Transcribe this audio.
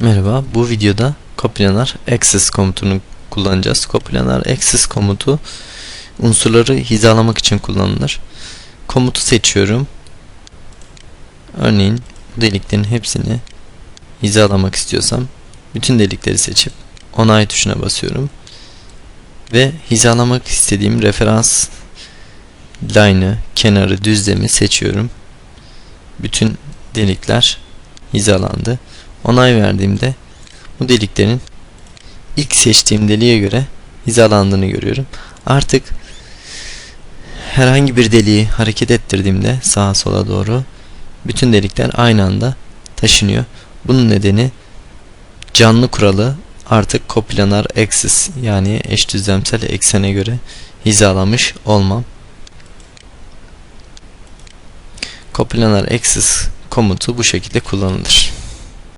Merhaba, bu videoda coplanar access komutunu kullanacağız. Coplanar access komutu unsurları hizalamak için kullanılır. Komutu seçiyorum. Örneğin bu deliklerin hepsini hizalamak istiyorsam bütün delikleri seçip onay tuşuna basıyorum. Ve hizalamak istediğim referans line'ı, kenarı, düzlemi seçiyorum. Bütün delikler hizalandı. Onay verdiğimde bu deliklerin ilk seçtiğim deliğe göre hizalandığını görüyorum. Artık herhangi bir deliği hareket ettirdiğimde sağa sola doğru bütün delikler aynı anda taşınıyor. Bunun nedeni canlı kuralı artık koplanar axis yani eş düzlemsel eksene göre hizalamış olmam. Koplanar axis komutu bu şekilde kullanılır.